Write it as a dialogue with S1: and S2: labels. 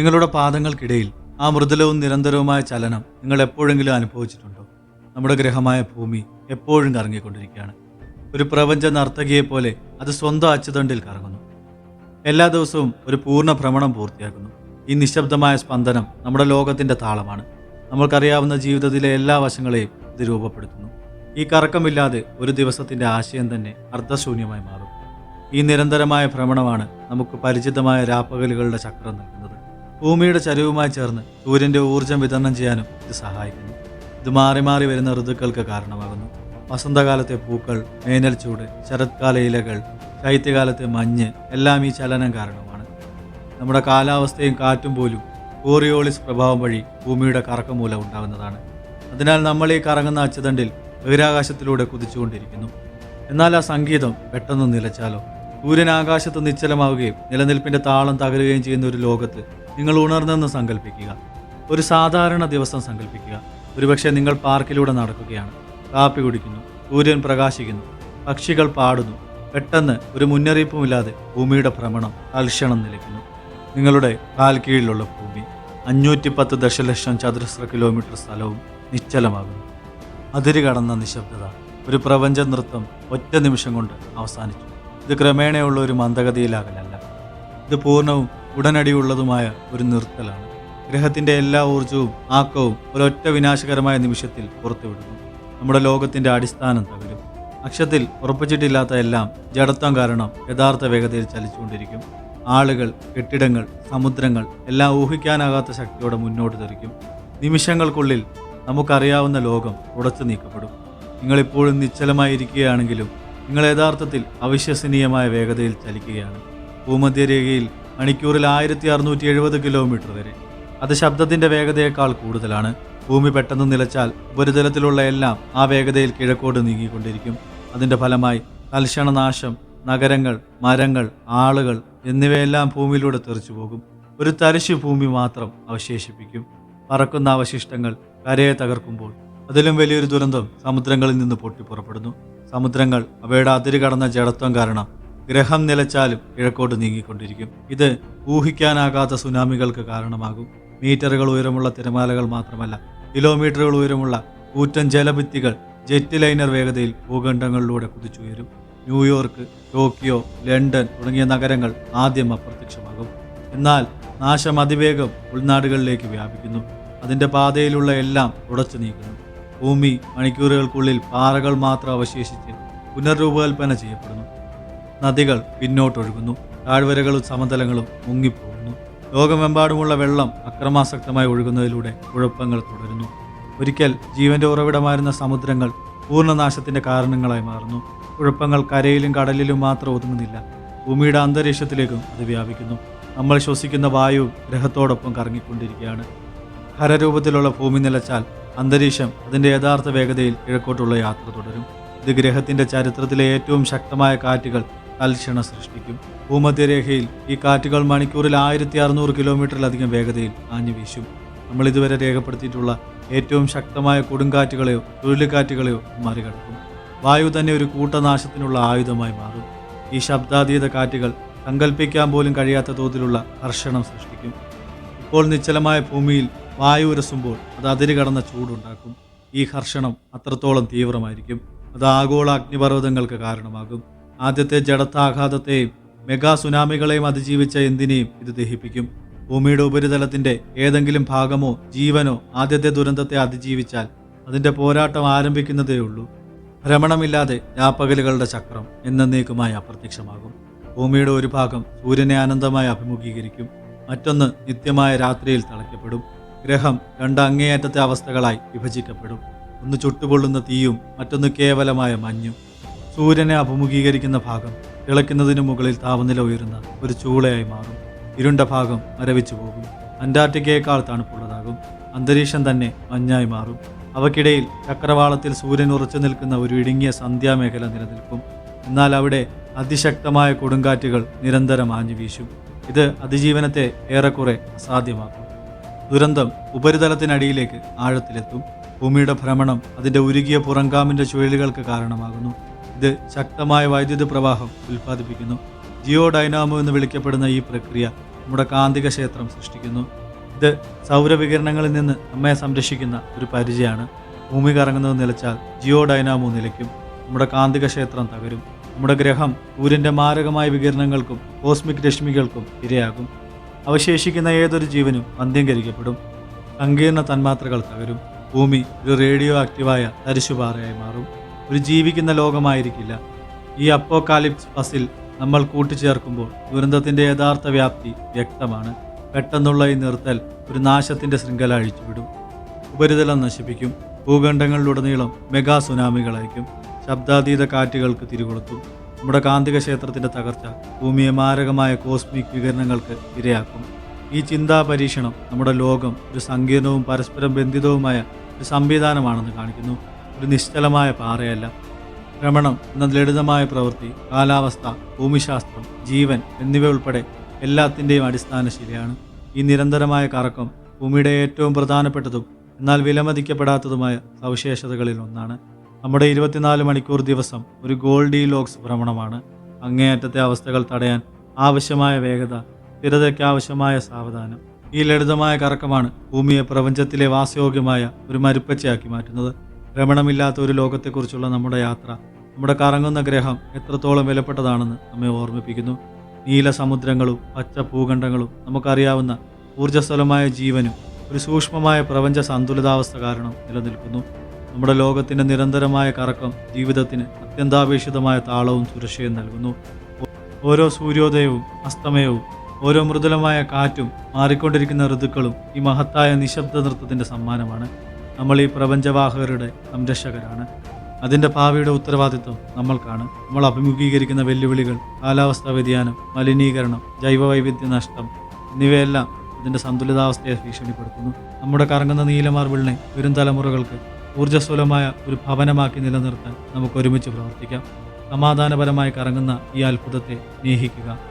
S1: നിങ്ങളുടെ പാദങ്ങൾക്കിടയിൽ ആ മൃദുലവും നിരന്തരവുമായ ചലനം നിങ്ങൾ എപ്പോഴെങ്കിലും അനുഭവിച്ചിട്ടുണ്ടോ? നമ്മുടെ ഗ്രഹമായ ഭൂമി എപ്പോഴും കറങ്ങിക്കൊണ്ടിരിക്കുകയാണ്. ഒരു പ്രപഞ്ച നർത്തകിയെ പോലെ അത് സ്വന്തം അച്ചുതണ്ടിൽ കറങ്ങുന്നു. എല്ലാ ദിവസവും ഒരു പൂർണ ഭ്രമണം പൂർത്തിയാക്കുന്നു. ഈ നിശബ്ദമായ സ്പന്ദനം നമ്മുടെ ലോകത്തിന്റെ താളമാണ്. നമ്മൾക്കറിയാവുന്ന ജീവിതത്തിലെ എല്ലാ വശങ്ങളെയും ഇത് രൂപപ്പെടുത്തുന്നു. ഈ കറക്കമില്ലാതെ ഒരു ദിവസത്തിന്റെ ആശയം തന്നെ അർത്ഥശൂന്യമായി മാറും. ഈ നിരന്തരമായ ഭ്രമണമാണ് നമുക്ക് പരിചിതമായ രാപ്പകലുകളുടെ ചക്രം നൽകുന്നത്. ഭൂമിയുടെ ചരിവുമായി ചേർന്ന് സൂര്യന്റെ ഊർജം വിതരണം ചെയ്യാനും ഇത് സഹായിക്കുന്നു. ഇത് മാറി മാറി വരുന്ന ഋതുക്കൾക്ക് കാരണമാകുന്നു. വസന്തകാലത്തെ പൂക്കൾ വേനൽ ചൂട് ശരത്കാല ഇലകൾ ശൈത്യകാലത്തെ മഞ്ഞ് എല്ലാം ഈ ചലനം കാരണമാണ്. നമ്മുടെ കാലാവസ്ഥയും കാറ്റും പോലും കോറിയോളിസ് പ്രഭാവം വഴി ഭൂമിയുടെ കറക്കം മൂലം ഉണ്ടാകുന്നതാണ്. അതിനാൽ നമ്മൾ ഈ കറങ്ങുന്ന അച്ചുതണ്ടിൽ ബഹിരാകാശത്തിലൂടെ കുതിച്ചുകൊണ്ടിരിക്കുന്നു. എന്നാൽ ആ സംഗീതം പെട്ടെന്ന് നിലച്ചാലോ? സൂര്യൻ ആകാശത്ത് നിശ്ചലമാവുകയും നിലനിൽപ്പിന്റെ താളം തകരുകയും ചെയ്യുന്ന ഒരു ലോകത്ത് നിങ്ങൾ ഉണർന്നെന്ന് സങ്കല്പിക്കുക ഒരു സാധാരണ ദിവസം സങ്കല്പിക്കുക ഒരുപക്ഷെ നിങ്ങൾ പാർക്കിലൂടെ നടക്കുകയാണ്. കാപ്പി കുടിക്കുന്നു സൂര്യൻ പ്രകാശിക്കുന്നു പക്ഷികൾ പാടുന്നു. പെട്ടെന്ന് ഒരു മുന്നറിയിപ്പുമില്ലാതെ ഭൂമിയുടെ ഭ്രമണം തൽക്ഷണം നിലയ്ക്കുന്നു. നിങ്ങളുടെ കാൽ കീഴിലുള്ള ഭൂമി അഞ്ഞൂറ്റി പത്ത് ദശലക്ഷം ചതുരശ്ര കിലോമീറ്റർ സ്ഥലവും നിശ്ചലമാകുന്നു. അതിര് കടന്ന നിശബ്ദത ഒരു പ്രപഞ്ച നൃത്തം ഒറ്റ നിമിഷം കൊണ്ട് അവസാനിച്ചു. ഇത് ക്രമേണയുള്ള ഒരു മന്ദഗതിയിലാകലല്ല. ഇത് പൂർണവും ഉടനടിയുള്ളതുമായ ഒരു നിർത്തലാണ്. ഗ്രഹത്തിന്റെ എല്ലാ ഊർജവും ആക്കവും ഒരൊറ്റ വിനാശകരമായ നിമിഷത്തിൽ പുറത്തുവിടുന്നു. നമ്മുടെ ലോകത്തിന്റെ അടിസ്ഥാനം തകരും. അക്ഷത്തിൽ ഉറപ്പിച്ചിട്ടില്ലാത്ത എല്ലാം ജഡത്വം കാരണം യഥാർത്ഥ വേഗതയിൽ ചലിച്ചുകൊണ്ടിരിക്കും. ആളുകൾ കെട്ടിടങ്ങൾ സമുദ്രങ്ങൾ എല്ലാം ഊഹിക്കാനാകാത്ത ശക്തിയോടെ മുന്നോട്ട് തെറിക്കും. നിമിഷങ്ങൾക്കുള്ളിൽ നമുക്കറിയാവുന്ന ലോകം ഉടച്ചു നീക്കപ്പെടും. നിങ്ങളിപ്പോഴും നിശ്ചലമായിരിക്കുകയാണെങ്കിലും നിങ്ങൾ യഥാർത്ഥത്തിൽ അവിശ്വസനീയമായ വേഗതയിൽ ചലിക്കുകയാണ്. ഭൂമധ്യരേഖയിൽ മണിക്കൂറിൽ ആയിരത്തി അറുന്നൂറ്റി എഴുപത് കിലോമീറ്റർ വരെ. അത് ശബ്ദത്തിന്റെ വേഗതയേക്കാൾ കൂടുതലാണ്. ഭൂമി പെട്ടെന്ന് നിലച്ചാൽ ഉപരിതലത്തിലുള്ള എല്ലാം ആ വേഗതയിൽ കിഴക്കോട്ട് നീങ്ങിക്കൊണ്ടിരിക്കും. അതിന്റെ ഫലമായി തൽക്ഷണനാശം നഗരങ്ങൾ മരങ്ങൾ ആളുകൾ എന്നിവയെല്ലാം ഭൂമിയിലൂടെ തെറിച്ചു പോകും. ഒരു തരിശു ഭൂമി മാത്രം അവശേഷിപ്പിക്കും. പറക്കുന്ന അവശിഷ്ടങ്ങൾ കരയെ തകർക്കുമ്പോൾ അതിലും വലിയൊരു ദുരന്തം സമുദ്രങ്ങളിൽ നിന്ന് പൊട്ടിപ്പുറപ്പെടുന്നു. സമുദ്രങ്ങൾ അവയുടെ അതിര് കടന്ന ജഡത്വം കാരണം ഗ്രഹം നിലച്ചാലും കിഴക്കോട്ട് നീങ്ങിക്കൊണ്ടിരിക്കും. ഇത് ഊഹിക്കാനാകാത്ത സുനാമികൾക്ക് കാരണമാകും. മീറ്ററുകൾ ഉയരമുള്ള തിരമാലകൾ മാത്രമല്ല കിലോമീറ്ററുകൾ ഉയരമുള്ള കൂറ്റൻ ജലഭിത്തികൾ ജെറ്റ് ലൈനർ വേഗതയിൽ ഭൂഖണ്ഡങ്ങളിലൂടെ കുതിച്ചുയരും. ന്യൂയോർക്ക് ടോക്കിയോ ലണ്ടൻ തുടങ്ങിയ നഗരങ്ങൾ ആദ്യം അപ്രത്യക്ഷമാകും. എന്നാൽ നാശം അതിവേഗം ഉൾനാടുകളിലേക്ക് വ്യാപിക്കുന്നു. അതിന്റെ പാതയിലുള്ള എല്ലാം ഉടച്ചു നീക്കുന്നു. ഭൂമി മണിക്കൂറുകൾക്കുള്ളിൽ പാറകൾ മാത്രം അവശേഷിച്ച് പുനർരൂപകൽപ്പന ചെയ്യപ്പെടുന്നു. നദികൾ പിന്നോട്ടൊഴുകുന്നു. താഴ്വരകളും സമതലങ്ങളും മുങ്ങിപ്പോകുന്നു. ലോകമെമ്പാടുമുള്ള വെള്ളം അക്രമാസക്തമായി ഒഴുകുന്നതിലൂടെ കുഴപ്പങ്ങൾ തുടരുന്നു. ഒരിക്കൽ ജീവന്റെ ഉറവിടമായിരുന്ന സമുദ്രങ്ങൾ പൂർണനാശത്തിന്റെ കാരണങ്ങളായി മാറുന്നു. കുഴപ്പങ്ങൾ കരയിലും കടലിലും മാത്രം ഒതുങ്ങുന്നില്ല. ഭൂമിയുടെ അന്തരീക്ഷത്തിലേക്കും അത് വ്യാപിക്കുന്നു. നമ്മൾ ശ്വസിക്കുന്ന വായു ഗ്രഹത്തോടൊപ്പം കറങ്ങിക്കൊണ്ടിരിക്കുകയാണ്. ഖരരൂപത്തിലുള്ള ഭൂമി നിലച്ചാൽ അന്തരീക്ഷം അതിന്റെ യഥാർത്ഥ വേഗതയിൽ കിഴക്കോട്ടുള്ള യാത്ര തുടരും. ഇത് ഗ്രഹത്തിന്റെ ചരിത്രത്തിലെ ഏറ്റവും ശക്തമായ കാറ്റുകൾ തൽക്ഷണം സൃഷ്ടിക്കും. ഭൂമധ്യരേഖയിൽ ഈ കാറ്റുകൾ മണിക്കൂറിൽ ആയിരത്തി അറുന്നൂറ് കിലോമീറ്ററിലധികം വേഗതയിൽ ആഞ്ഞു വീശും നമ്മൾ ഇതുവരെ രേഖപ്പെടുത്തിയിട്ടുള്ള ഏറ്റവും ശക്തമായ കൊടുങ്കാറ്റുകളെയോ ചുഴലിക്കാറ്റുകളെയോ മറികടക്കും. വായു തന്നെ ഒരു കൂട്ടനാശത്തിനുള്ള ആയുധമായി മാറും. ഈ ശബ്ദാതീത കാറ്റുകൾ സങ്കല്പിക്കാൻ പോലും കഴിയാത്ത തോതിലുള്ള ഹർഷണം സൃഷ്ടിക്കും. ഇപ്പോൾ നിശ്ചലമായ ഭൂമിയിൽ വായു ഉരസുമ്പോൾ അത് അതിര് കടന്ന ചൂടുണ്ടാക്കും. ഈ ഹർഷണം അത്രത്തോളം തീവ്രമായിരിക്കും. അത് ആഗോള അഗ്നിപർവതങ്ങൾക്ക് കാരണമാകും. ആദ്യത്തെ ജഡത്താഘാതത്തെയും മെഗാ സുനാമികളെയും അതിജീവിച്ച എന്തിനേയും ഇത് ദഹിപ്പിക്കും? ഭൂമിയുടെ ഉപരിതലത്തിന്റെ ഏതെങ്കിലും ഭാഗമോ ജീവനോ ആദ്യത്തെ ദുരന്തത്തെ അതിജീവിച്ചാൽ അതിന്റെ പോരാട്ടം ആരംഭിക്കുന്നതേ ഉള്ളൂ. ഭ്രമണമില്ലാതെ രാപ്പകലുകളുടെ ചക്രം എന്നേക്കുമായി അപ്രത്യക്ഷമാകും. ഭൂമിയുടെ ഒരു ഭാഗം സൂര്യനെ അനന്തമായി അഭിമുഖീകരിക്കും മറ്റൊന്ന് നിത്യമായ രാത്രിയിൽ തളയ്ക്കപ്പെടും. ഗ്രഹം രണ്ട് അങ്ങേയറ്റത്തെ അവസ്ഥകളായി വിഭജിക്കപ്പെടും. ഒന്ന് ചുട്ടുപൊള്ളുന്ന തീയും മറ്റൊന്ന് കേവലമായ മഞ്ഞും. സൂര്യനെ അഭിമുഖീകരിക്കുന്ന ഭാഗം തിളയ്ക്കുന്നതിനു മുകളിൽ താപനില ഉയരുന്ന ഒരു ചൂളയായി മാറും. ഇരുണ്ട ഭാഗം മരവിച്ചു പോകും. അന്റാർട്ടിക്കയേക്കാൾ തണുപ്പുള്ളതാകും. അന്തരീക്ഷം തന്നെ മഞ്ഞായി മാറും. അവക്കിടയിൽ ചക്രവാളത്തിൽ സൂര്യൻ ഉറച്ചു നിൽക്കുന്ന ഒരു ഇടുങ്ങിയ സന്ധ്യാമേഖല നിലനിൽക്കും. എന്നാൽ അവിടെ അതിശക്തമായ കൊടുങ്കാറ്റുകൾ നിരന്തരം ആഞ്ഞു വീശും. ഇത് അതിജീവനത്തെ ഏറെക്കുറെ അസാധ്യമാക്കും. ദുരന്തം ഉപരിതലത്തിനടിയിലേക്ക് ആഴത്തിലെത്തും. ഭൂമിയുടെ ഭ്രമണം അതിന്റെ ഉരുകിയ പുറങ്കാമിന്റെ ചുഴലികൾക്ക് കാരണമാകുന്നു. ഇത് ശക്തമായ വൈദ്യുത പ്രവാഹം ഉൽപ്പാദിപ്പിക്കുന്നു. ജിയോ ഡൈനാമോ എന്ന് വിളിക്കപ്പെടുന്ന ഈ പ്രക്രിയ നമ്മുടെ കാന്തിക ക്ഷേത്രം സൃഷ്ടിക്കുന്നു. ഇത് സൗരവികിരണങ്ങളിൽ നിന്ന് നമ്മെ സംരക്ഷിക്കുന്ന ഒരു പരിചയമാണ്. ഭൂമി കറങ്ങുന്നത് നിലച്ചാൽ ജിയോ ഡൈനാമോ നിലയ്ക്കും നമ്മുടെ കാന്തിക ക്ഷേത്രം തകരും. നമ്മുടെ ഗ്രഹം സൂര്യന്റെ മാരകമായ വികിരണങ്ങൾക്കും കോസ്മിക് രശ്മികൾക്കും ഇരയാകും. അവശേഷിക്കുന്ന ഏതൊരു ജീവനും അന്ത്യംകരിക്കപ്പെടും സങ്കീർണ തന്മാത്രകൾ തകരും. ഭൂമി ഒരു റേഡിയോ ആക്റ്റീവായ തരിശുപാറയായി മാറും. ഒരു ജീവിക്കുന്ന ലോകമായിരിക്കില്ല. ഈ അപ്പോകാലിപ്സ് പസിൽ നമ്മൾ കൂട്ടിച്ചേർക്കുമ്പോൾ ദുരന്തത്തിന്റെ യഥാർത്ഥ വ്യാപ്തി വ്യക്തമാണ്. പെട്ടെന്നുള്ള ഈ നിർത്തൽ ഒരു നാശത്തിന്റെ ശൃംഖല അഴിച്ചുവിടും. ഉപരിതലം നശിപ്പിക്കും. ഭൂഖണ്ഡങ്ങളിലുടനീളം മെഗാ സുനാമികൾ അയക്കും. ശബ്ദാതീത കാറ്റുകൾക്ക് തിരികൊളുത്തും. നമ്മുടെ കാന്തിക ക്ഷേത്രത്തിന്റെ തകർച്ച ഭൂമിയെ മാരകമായ കോസ്മിക് വികരണങ്ങൾക്ക് ഇരയാക്കും. ഈ ചിന്താ പരീക്ഷണം നമ്മുടെ ലോകം ഒരു സങ്കീർണവും പരസ്പരം ബന്ധിതവുമായ ഒരു സംവിധാനമാണെന്ന് കാണിക്കുന്നു. ഒരു നിശ്ചലമായ പാറയല്ല. ഭ്രമണം എന്ന ലളിതമായ പ്രവൃത്തി കാലാവസ്ഥ ഭൂമിശാസ്ത്രം ജീവൻ എന്നിവ ഉൾപ്പെടെ എല്ലാത്തിന്റെയും അടിസ്ഥാന ശിലയാണ്. ഈ നിരന്തരമായ കറക്കം ഭൂമിയുടെ ഏറ്റവും പ്രധാനപ്പെട്ടതും എന്നാൽ വിലമതിക്കപ്പെടാത്തതുമായ സവിശേഷതകളിൽ ഒന്നാണ്. നമ്മുടെ ഇരുപത്തിനാല് മണിക്കൂർ ദിവസം ഒരു ഗോൾഡി ലോക്സ് ഭ്രമണമാണ്. അങ്ങേയറ്റത്തെ അവസ്ഥകൾ തടയാൻ ആവശ്യമായ വേഗത സ്ഥിരതയ്ക്ക് ആവശ്യമായ സാവധാനം. ഈ ലളിതമായ കറക്കമാണ് ഭൂമിയെ പ്രപഞ്ചത്തിലെ വാസയോഗ്യമായ ഒരു മരുപ്പച്ചയാക്കി മാറ്റുന്നത്. ഭ്രമണമില്ലാത്ത ഒരു ലോകത്തെക്കുറിച്ചുള്ള നമ്മുടെ യാത്ര നമ്മുടെ കറങ്ങുന്ന ഗ്രഹം എത്രത്തോളം വിലപ്പെട്ടതാണെന്ന് നമ്മെ ഓർമ്മിപ്പിക്കുന്നു. നീല സമുദ്രങ്ങളും പച്ച ഭൂഖണ്ഡങ്ങളും നമുക്കറിയാവുന്ന ഊർജസ്വലമായ ജീവനും ഒരു സൂക്ഷ്മമായ പ്രപഞ്ച സന്തുലിതാവസ്ഥ കാരണം നിലനിൽക്കുന്നു. നമ്മുടെ ലോകത്തിന്റെ നിരന്തരമായ കറക്കം ജീവിതത്തിന് അത്യന്താപേക്ഷിതമായ താളവും സുരക്ഷയും നൽകുന്നു. ഓരോ സൂര്യോദയവും അസ്തമയവും ഓരോ മൃദുലമായ കാറ്റും മാറിക്കൊണ്ടിരിക്കുന്ന ഋതുക്കളും ഈ മഹത്തായ നിശബ്ദ നൃത്തത്തിന്റെ സമ്മാനമാണ്. നമ്മൾ ഈ പ്രപഞ്ചവാഹകരുടെ സംരക്ഷകരാണ്. അതിന്റെ ഭാവിയുടെ ഉത്തരവാദിത്വം നമ്മൾക്കാണ്. നമ്മൾ അഭിമുഖീകരിക്കുന്ന വെല്ലുവിളികൾ കാലാവസ്ഥാ വ്യതിയാനം മലിനീകരണം ജൈവവൈവിധ്യ നഷ്ടം എന്നിവയെല്ലാം അതിന്റെ സന്തുലിതാവസ്ഥയെ ഭീഷണിപ്പെടുത്തുന്നു. നമ്മുടെ കറങ്ങുന്ന നീലമാർബിളിനെ വരും തലമുറകൾക്ക് ഊർജസ്വലമായ ഒരു ഭവനമാക്കി നിലനിർത്താൻ നമുക്ക് ഒരുമിച്ച് പ്രവർത്തിക്കാം. സമാധാനപരമായി കറങ്ങുന്ന ഈ അത്ഭുതത്തെ സ്നേഹിക്കുക.